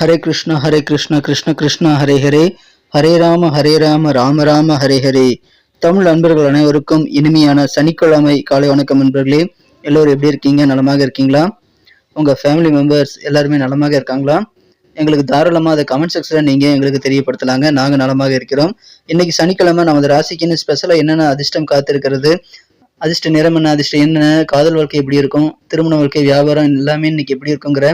ஹரே கிருஷ்ண ஹரே கிருஷ்ண கிருஷ்ண கிருஷ்ண ஹரே ஹரே. ஹரே ராம ஹரே ராம ராம ராம ஹரே ஹரே. தமிழ் நண்பர்கள் அனைவருக்கும் இனிமையான சனிக்கிழமை காலை வணக்கம் நண்பர்களே. எல்லோரும் எப்படி இருக்கீங்க? நலமாக இருக்கீங்களா? உங்க ஃபேமிலி மெம்பர்ஸ் எல்லாருமே நலமாக இருக்காங்களா? எங்களுக்கு தாராளமாக அதை கமெண்ட் செக்ஷனில் நீங்கள் எங்களுக்கு தெரியப்படுத்தலாங்க. நாங்கள் நலமாக இருக்கிறோம். இன்னைக்கு சனிக்கிழமை நமது ராசிக்குன்னு ஸ்பெஷலாக என்னென்ன அதிர்ஷ்டம் காத்திருக்கிறது? அதிர்ஷ்ட நிறம் என்ன அதிர்ஷ்டம் என்ன காதல் வாழ்க்கை எப்படி இருக்கும் திருமண வாழ்க்கை வியாபாரம் எல்லாமே இன்னைக்கு எப்படி இருக்குங்கிற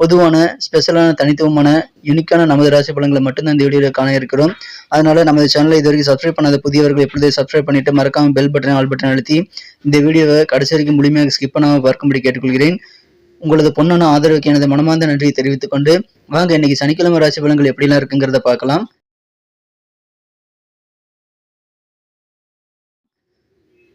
பொதுவான ஸ்பெஷலான தனித்துவமான யூனிக்கான நமது ராசி பலன்களை மட்டும்தான் இந்த வீடியோவில் காண இருக்கிறோம். அதனால நமது சேனலை இது வரைக்கும் சப்ஸ்கிரைப் பண்ணாத புதியவர்கள் எப்பொழுது சப்ஸ்கிரைப் பண்ணிட்டு மறக்காம பெல் பட்டன் ஆல் பட்டன் அழுத்தி இந்த வீடியோவை கடைசி வரைக்கும் முழுமையாக ஸ்கிப் பண்ணாமல் பார்க்கும்படி கேட்டுக்கொள்கிறேன். உங்களது பொண்ணான ஆதரவுக்கு எனது மனமார்ந்த நன்றியை தெரிவித்துக் கொண்டு வாங்க இன்னைக்கு சனிக்கிழமை ராசி பலன்கள் எப்படிலாம் இருக்குங்கிறத பார்க்கலாம்.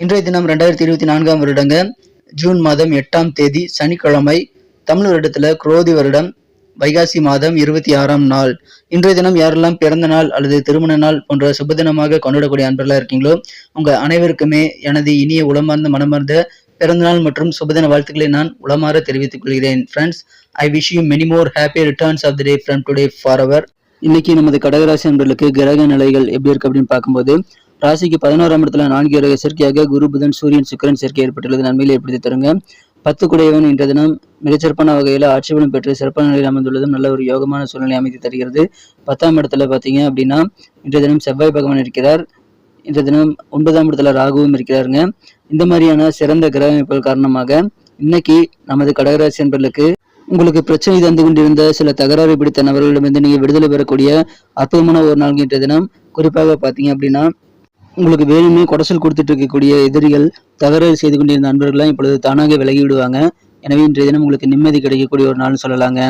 இன்றைய தினம் ரெண்டாயிரத்தி இருபத்தி நான்காம் வருடங்க ஜூன் மாதம் எட்டாம் தேதி சனிக்கிழமை தமிழ் வருடத்துல குரோதி வருடம் வைகாசி மாதம் இருபத்தி ஆறாம் நாள். இன்றைய தினம் யாரெல்லாம் பிறந்த நாள் அல்லது திருமண நாள் போன்ற சுபதினமாக கொண்டாடக்கூடிய அன்பர்களா இருக்கீங்களோ உங்க அனைவருக்குமே எனது இனிய உளமார்ந்த மனமார்ந்த பிறந்தநாள் மற்றும் சுபதின வாழ்த்துக்களை நான் உளமாற தெரிவித்துக் கொள்கிறேன். Friends I wish you many more happy returns of the day from today for our இன்னைக்கு நமது கடகராசி அன்பர்களுக்கு கிரக நிலைகள் எப்படி இருக்கு அப்படின்னு பார்க்கும்போது ராசிக்கு பதினோராம் இடத்துல நான்கு கிரக சேர்க்கையாக குரு புதன் சூரியன் சுக்கிரன் சேர்க்கை ஏற்பட்டுள்ளது. நன்மையில் ஏற்படுத்தி தருங்க? பத்து குடையவன் இன்றைய தினம் மிகச்சிறப்பான வகையில் ஆட்சி பலம் பெற்று சிறப்பான நிலையில் அமைந்துள்ளதும் நல்ல ஒரு யோகமான சூழ்நிலை அமைத்து தருகிறது. பத்தாம் இடத்துல பார்த்தீங்க அப்படின்னா இன்றைய தினம் செவ்வாய் பகவான் இருக்கிறார். இந்த தினம் ஒன்பதாம் இடத்துல ராகுவும் இருக்கிறாருங்க. இந்த மாதிரியான சிறந்த கிரக அமைப்புகள் காரணமாக இன்னைக்கு நமது கடகராசி என்பர்களுக்கு உங்களுக்கு பிரச்சனை தந்து கொண்டிருந்த சில தகராறு பிடித்த நபர்களிடமிருந்து நீங்க விடுதலை பெறக்கூடிய அற்புதமான ஒரு நாள் இன்றைய தினம். குறிப்பாக பார்த்தீங்க அப்படின்னா உங்களுக்கு வேணுமே குடைசல் கொடுத்துட்டு இருக்கக்கூடிய எதிரிகள் தகராறு செய்து கொண்டிருந்த நண்பர்கள்லாம் இப்பொழுது தானாக விலகி விடுவாங்க எனவே இன்றைய தினம் உங்களுக்கு நிம்மதி கிடைக்கக்கூடிய ஒரு நாள்னு சொல்லலாங்க.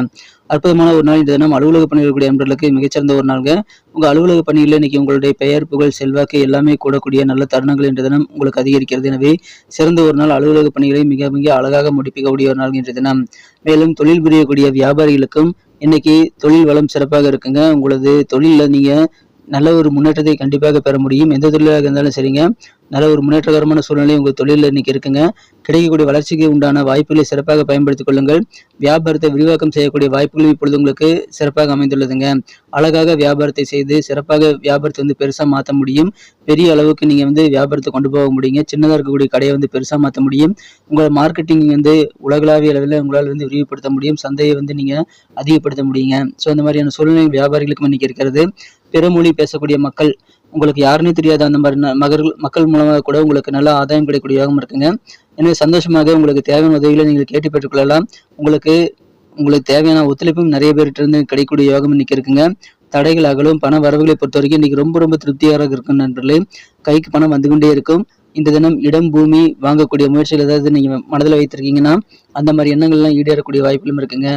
அற்புதமான ஒரு நாள் இந்த தினம் அலுவலக பணிகளுடைய நண்பர்களுக்கு மிகச்சிறந்த ஒரு நாள்ங்க. உங்க அலுவலக பணிகளில் இன்னைக்கு உங்களுடைய பெயர் புகழ் செல்வாக்கு எல்லாமே கூடக்கூடிய நல்ல தருணங்கள் இன்றைய தினம் உங்களுக்கு அதிகரிக்கிறது. எனவே சிறந்த ஒரு நாள் அலுவலக பணிகளை மிக மிக அழகாக முடிப்பிக்கக்கூடிய ஒரு நாள் இன்றைய தினம். மேலும் தொழில் புரியக்கூடிய வியாபாரிகளுக்கும் இன்னைக்கு தொழில் வளம் சிறப்பாக இருக்குங்க. உங்களது தொழிலில் நீங்கள் நல்ல ஒரு முன்னேற்றத்தை கண்டிப்பாக பெற முடியும். எந்த தொழிலாக இருந்தாலும் சரிங்க. நல்ல ஒரு முன்னேற்றகரமான சூழ்நிலை உங்கள் தொழிலில் இன்னைக்கு இருக்குங்க. கிடைக்கக்கூடிய வளர்ச்சிக்கு உண்டான வாய்ப்புகளை சிறப்பாக பயன்படுத்திக் கொள்ளுங்கள். வியாபாரத்தை விரிவாக்கம் செய்யக்கூடிய வாய்ப்புகளும் இப்பொழுது உங்களுக்கு சிறப்பாக அமைந்துள்ளதுங்க. அழகாக வியாபாரத்தை செய்து சிறப்பாக வியாபாரத்தை வந்து பெருசாக மாற்ற முடியும். பெரிய அளவுக்கு நீங்கள் வந்து வியாபாரத்தை கொண்டு போக முடியுங்க. சின்னதாக இருக்கக்கூடிய கடையை வந்து பெருசாக மாற்ற முடியும். உங்கள் மார்க்கெட்டிங் வந்து உலகளாவிய அளவில் உங்களால் வந்து விரிவுபடுத்த முடியும். சந்தையை வந்து நீங்கள் அதிகப்படுத்த முடியுங்க. ஸோ அந்த மாதிரியான சூழ்நிலை வியாபாரிகளுக்கும் இன்னைக்கு இருக்கிறது. பிறமொழி பேசக்கூடிய மக்கள் உங்களுக்கு யாருன்னே தெரியாத அந்த மாதிரி மகர்கள் மக்கள் மூலமாக கூட உங்களுக்கு நல்ல ஆதாயம் கிடைக்கக்கூடியதாகவும் யோகம் இருக்குங்க. எனவே சந்தோஷமாக உங்களுக்கு தேவையான உதவிகளை நீங்கள் கேட்டு பெற்றுக்கொள்ளலாம். உங்களுக்கு உங்களுக்கு தேவையான ஒத்துழைப்பும் நிறைய பேர்கிட்டருந்து கிடைக்கக்கூடிய யோகம் இன்னைக்கு இருக்குங்க. தடைகள் அகலும் பண வரவுகளை பொறுத்த வரைக்கும் இன்னைக்கு ரொம்ப ரொம்ப திருப்தியாக இருக்கும் நண்பர்களே. கைக்கு பணம் வந்து கொண்டே இருக்கும். இந்த தினம் இடம் பூமி வாங்கக்கூடிய முயற்சிகள் ஏதாவது நீங்க மனதில் வைத்திருக்கீங்கன்னா அந்த மாதிரி எண்ணங்கள்லாம் ஈடேறக்கூடிய வாய்ப்புகளும் இருக்குங்க.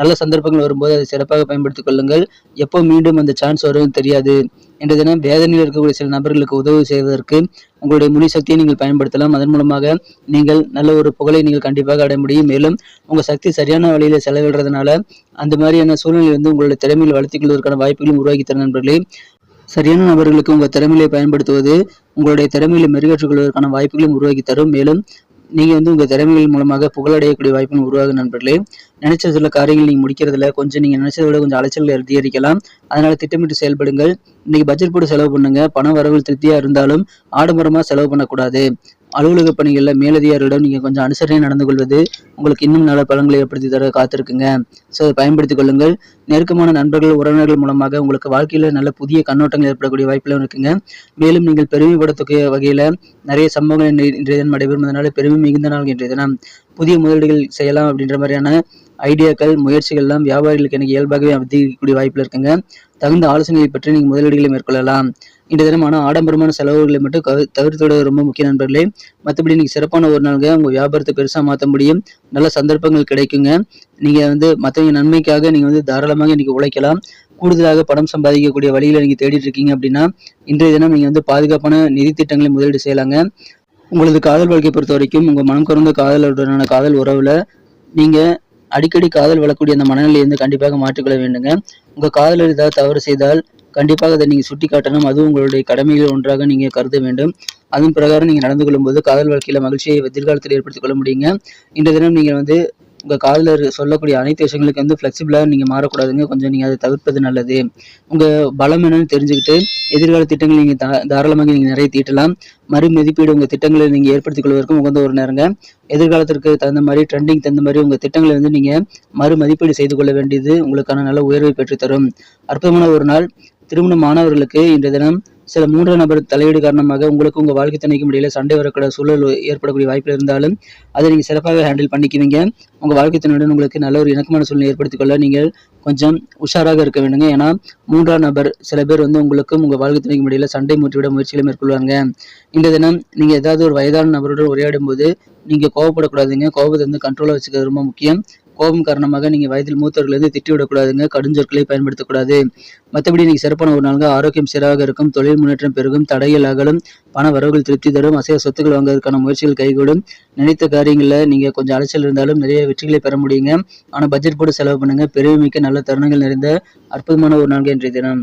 நல்ல சந்தர்ப்பங்கள் வரும்போது அதை சிறப்பாக பயன்படுத்திக் கொள்ளுங்கள். எப்போ மீண்டும் அந்த சான்ஸ் வரும் தெரியாது. இன்றைய தினம் வேதனையில் இருக்கக்கூடிய சில நபர்களுக்கு உதவி செய்வதற்கு உங்களுடைய முனி சக்தியை நீங்கள் பயன்படுத்தலாம். அதன் மூலமாக நீங்கள் நல்ல ஒரு புகழை நீங்கள் கண்டிப்பாக அடைய முடியும். மேலும் உங்கள் சக்தி சரியான வழியில் செலவிடுறதுனால அந்த மாதிரியான சூழ்நிலை வந்து உங்களுடைய திறமையில் வளர்த்திக் கொள்வதற்கான வாய்ப்புகளும் உருவாக்கி தர நண்பர்களே. சரியான நபர்களுக்கு உங்கள் திறமையை பயன்படுத்துவது உங்களுடைய திறமையில மெருகேற்றுக்கொள்வதற்கான வாய்ப்புகளையும் உருவாக்கி தரும். மேலும் நீங்கள் வந்து உங்கள் திறமைகள் மூலமாக புகழடையக்கூடிய வாய்ப்புகள் உருவாகும் நண்பர்களே. நினைச்ச சில காரியங்கள் நீங்கள் முடிக்கிறதுல கொஞ்சம் நீங்கள் நினைச்சதை விட கொஞ்சம் அலைச்சல் அதிகரிக்கலாம். அதனால் திட்டமிட்டு செயல்படுங்கள். இன்னைக்கு பட்ஜெட் போட்டு செலவு பண்ணுங்க. பண வரவு திருப்தியாக இருந்தாலும் ஆடம்பரமாக செலவு பண்ணக்கூடாது. அலுவலக பணிகளில் மேலதிகாரிகளிடம் நீங்கள் கொஞ்சம் அனுசரணை நடந்து கொள்வது உங்களுக்கு இன்னும் நல்ல பலன்களை ஏற்படுத்தி தர காத்திருக்குங்க. ஸோ அதை பயன்படுத்திக் கொள்ளுங்கள். நெருக்கமான நண்பர்கள் உறவினர்கள் மூலமாக உங்களுக்கு வாழ்க்கையில் நல்ல புதிய கண்ணோட்டங்கள் ஏற்படக்கூடிய வாய்ப்புகளும் இருக்குங்க. மேலும் நீங்கள் பெருமைப்படத்தக்க வகையில் நிறைய சம்பவங்கள் இன்றைய தினம் நடைபெறும். பெருமை மிகுந்த நாள் இன்றைய தினம். புதிய முதலீடுகள் செய்யலாம் அப்படின்ற மாதிரியான ஐடியாக்கள் முயற்சிகள்லாம் வியாபாரிகளுக்கு எனக்கு இயல்பாகவே அதிகரிக்கக்கூடிய வாய்ப்பில் இருக்குங்க. தகுந்த ஆலோசனைகளை பற்றி நீங்கள் முதலீடுகளை மேற்கொள்ளலாம். இந்த தினமான ஆடம்பரமான செலவுகளை மட்டும் தவிர்த்துவிட ரொம்ப முக்கிய நண்பர்களே மற்றபடி நீங்கள் சிறப்பான ஒரு நாளுங்க. உங்கள் வியாபாரத்தை பெருசாக மாற்ற முடியும். நல்ல சந்தர்ப்பங்கள் கிடைக்குங்க. நீங்கள் வந்து மற்றவங்க நன்மைக்காக நீங்கள் வந்து தாராளமாக இன்னைக்கு உழைக்கலாம். கூடுதலாக பணம் சம்பாதிக்கக்கூடிய வழிகளை நீங்கள் தேடிட்டு இருக்கீங்க அப்படின்னா இன்றைய தினம் நீங்கள் வந்து பாதுகாப்பான நிதி திட்டங்களை முதலீடு செய்யலாங்க. உங்களது காதல் வாழ்க்கையை பொறுத்த வரைக்கும் உங்கள் மனம் கறந்த காதலுடனான காதல் உறவில் நீங்கள் அடிக்கடி காதல் வளக்கூடிய அந்த மனநிலையிலிருந்து வந்து கண்டிப்பாக மாற்றிக்கொள்ள வேண்டுங்க. உங்கள் காதலர் ஏதாவது தவறு செய்தால் கண்டிப்பாக அதை நீங்கள் சுட்டி காட்டணும் அதுவும் உங்களுடைய கடமைகள் ஒன்றாக நீங்கள் கருத வேண்டும். அதன் பிரகாரம் நீங்கள் நடந்து கொள்ளும்போது காதல் வாழ்க்கையில் மகிழ்ச்சியை எதிர்காலத்தில் ஏற்படுத்திக் கொள்ள முடியுங்க. இந்த தினம் நீங்கள் வந்து உங்கள் காதில் சொல்லக்கூடிய அனைத்து விஷயங்களுக்கு வந்து ஃப்ளெக்சிபிளாக நீங்கள் மாறக்கூடாதுங்க. கொஞ்சம் நீங்கள் அதை தவிர்ப்பது நல்லது. உங்கள் பலம் என்னன்னு தெரிஞ்சுக்கிட்டு எதிர்கால திட்டங்கள் நீங்கள் தா தாராளமாக நீங்கள் நிறைய தீட்டலாம். மறு மதிப்பீடு உங்கள் திட்டங்களை நீங்கள் ஏற்படுத்திக் கொள்வதற்கும் உகந்த ஒரு நேரங்க. எதிர்காலத்திற்கு தகுந்த மாதிரி ட்ரெண்டிங் தகுந்த மாதிரி உங்கள் திட்டங்களை வந்து நீங்கள் மறு மதிப்பீடு செய்து கொள்ள வேண்டியது உங்களுக்கான நல்ல உயர்வை பெற்றுத்தரும். அற்புதமான ஒரு நாள். திருமண மாணவர்களுக்கு இன்றைய தினம் சில மூன்றாம் நபர் தலையீடு காரணமாக உங்களுக்கு உங்கள் வாழ்க்கை துணைக்கும் இடையில சண்டை வரக்கூடிய சூழல் ஏற்படக்கூடிய வாய்ப்பு இருந்தாலும் அதை நீங்கள் சிறப்பாக ஹேண்டில் பண்ணிக்குவீங்க. உங்கள் வாழ்க்கை துணையுடன் உங்களுக்கு நல்ல ஒரு இணக்கமான சூழ்நிலை ஏற்படுத்திக் கொள்ள நீங்கள் கொஞ்சம் உஷாராக இருக்க வேண்டுங்க. ஏன்னா மூன்றாம் நபர் சில பேர் வந்து உங்களுக்கும் உங்கள் வாழ்க்கை துணைக்கும் இடையில சண்டை மூட்டிவிட முயற்சிகளை மேற்கொள்வாங்க. இந்த தினம் நீங்கள் ஏதாவது ஒரு வயதான நபருடன் உரையாடும் போது நீங்கள் கோவப்படக்கூடாதுங்க. கோபத்தை வந்து கண்ட்ரோலாக வச்சுக்கிறது ரொம்ப முக்கியம். கோபம் காரணமாக நீங்கள் வயதில் மூத்தவர்களிருந்து திட்டிவிடக்கூடாதுங்க திட்டி விடக்கூடாதுங்க கடுஞ்சொற்களை பயன்படுத்தக்கூடாது. மற்றபடி நீங்கள் சிறப்பான ஒரு நாளுங்க ஆரோக்கியம் சீராக இருக்கும் தொழில் முன்னேற்றம் பெருகும் தடைகள் அகலும் பண வரவுகள் திருப்தி தரும் அசைவ சொத்துக்கள் வாங்குவதற்கான முயற்சிகள் கைகூடும். நினைத்த காரியங்களில் நீங்கள் கொஞ்சம் அலைச்சல் இருந்தாலும் நிறைய வெற்றிகளை பெற முடியுங்க. ஆனால் பட்ஜெட் போட்டு செலவு பண்ணுங்க. பெருமைமிக்க நல்ல தருணங்கள் நிறைந்த அற்புதமான ஒரு நாள் இன்றைய தினம்.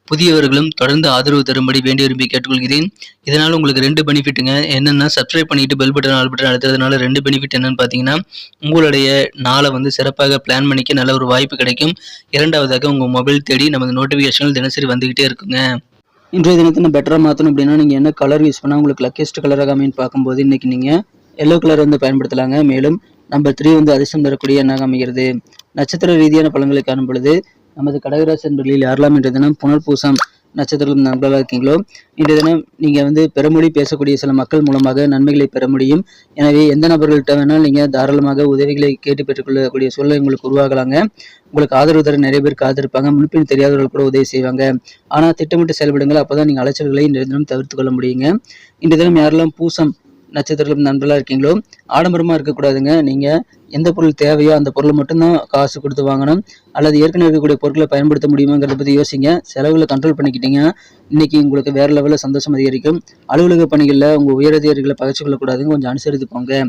புதியவர்களும் தொடர்ந்து ஆதரவு தரும்படி வேண்டி விரும்பி கேட்டுக்கொள்கிறேன். இதனால் உங்களுக்கு ரெண்டு பெனிஃபிட்டுங்க. என்னென்னா சப்ஸ்கிரைப் பண்ணிட்டு பெல் பட்டன் ஆல் பட்டன் அழுத்துறதுனால ரெண்டு பெனிஃபிட் என்னன்னு பார்த்தீங்கன்னா உங்களுடைய நாளை வந்து சிறப்பாக பிளான் பண்ணிக்க நல்ல ஒரு வாய்ப்பு கிடைக்கும். இரண்டாவதாக உங்கள் மொபைல் தேடி நமது நோட்டிஃபிகேஷன்கள் தினசரி வந்துக்கிட்டே இருக்குங்க. இன்றைய தினத்தை பெட்டராக மாற்றணும் அப்படின்னா நீங்கள் என்ன கலர் யூஸ் பண்ணால் உங்களுக்கு லக்கேஸ்ட் கலராக அமைன்னு பார்க்கும்போது இன்றைக்கி நீங்கள் எல்லோ கலர் வந்து பயன்படுத்தலாங்க. மேலும் நம்பர் த்ரீ வந்து அதிர்ஷ்டம் தரக்கூடிய எண்ணாக அமைகிறது. நட்சத்திர ரீதியான பழங்களை காணும் பொழுது நமது கடகராசி என்பர்களில் யாரெல்லாம் இன்றைய தினம் புனர்பூசம் நட்சத்திரம் நண்பர்களாக இருக்கீங்களோ இன்றைய தினம் நீங்கள் வந்து பெருமொழி பேசக்கூடிய சில மக்கள் மூலமாக நன்மைகளை பெற முடியும். எனவே எந்த நபர்கள்ட்ட வேணாலும் நீங்கள் தாராளமாக உதவிகளை கேட்டு பெற்றுக்கொள்ளக்கூடிய சூழ்நிலை உங்களுக்கு உருவாகலாங்க. உங்களுக்கு ஆதரவு தர நிறைய பேர் காத்திருப்பாங்க. முன்பின் தெரியாதவர்கள் கூட உதவி செய்வாங்க. ஆனால் திட்டமிட்டு செயல்படுங்கள். அப்போ தான் நீங்கள் அலைச்சல்களை இன்றைய தினம் தவிர்த்து கொள்ள முடியுங்க. இன்றைய தினம் யாரெல்லாம் பூசம் நட்சத்திரம் நண்பர்களாக இருக்கீங்களோ? ஆடம்பரமாக இருக்கக்கூடாதுங்க. நீங்கள் எந்த பொருள் தேவையோ அந்த பொருளை மட்டும்தான் காசு கொடுத்து வாங்கணும். அல்லது ஏற்கனவே இருக்கக்கூடிய பொருட்களை பயன்படுத்த முடியுமாங்கிறத பற்றி யோசிங்க. செலவில் கண்ட்ரோல் பண்ணிக்கிட்டீங்க. இன்னைக்கு உங்களுக்கு வேறு லெவலில் சந்தோஷம் அதிகரிக்கும். அலுவலக பணிகளில் உங்கள் உயரதிகாரிகளை பகிர்ச்சி கொள்ளக்கூடாதுங்க. கொஞ்சம் அனுசரித்து போங்க.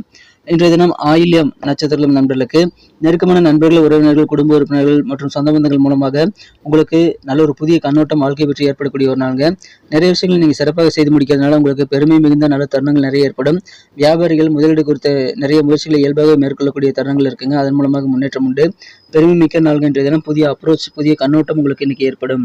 இன்றைய தினம் ஆயில்யம் நட்சத்திரம் நண்பர்களுக்கு நெருக்கமான நண்பர்கள் உறவினர்கள் குடும்ப உறுப்பினர்கள் மற்றும் சொந்த பந்தங்கள் மூலமாக உங்களுக்கு நல்ல ஒரு புதிய கண்ணோட்டம் வாழ்க்கை பற்றி ஏற்படக்கூடிய ஒரு நாளுங்க. நிறைய விஷயங்கள் நீங்கள் சிறப்பாக செய்து முடிக்கிறதுனால உங்களுக்கு பெருமை மிகுந்த நல்ல தருணங்கள் நிறைய ஏற்படும். வியாபாரிகள் முதலீடு குறித்த நிறைய முயற்சிகளை இயல்பாக மேற்கொள்ளக்கூடிய தருணங்கள் இருக்குங்க. அதன் மூலமாக முன்னேற்றம் உண்டு. பெருமை மிக்க நாள்கள் இன்றைய தினம். புதிய அப்ரோச் புதிய கண்ணோட்டம் உங்களுக்கு இன்னைக்கு ஏற்படும்.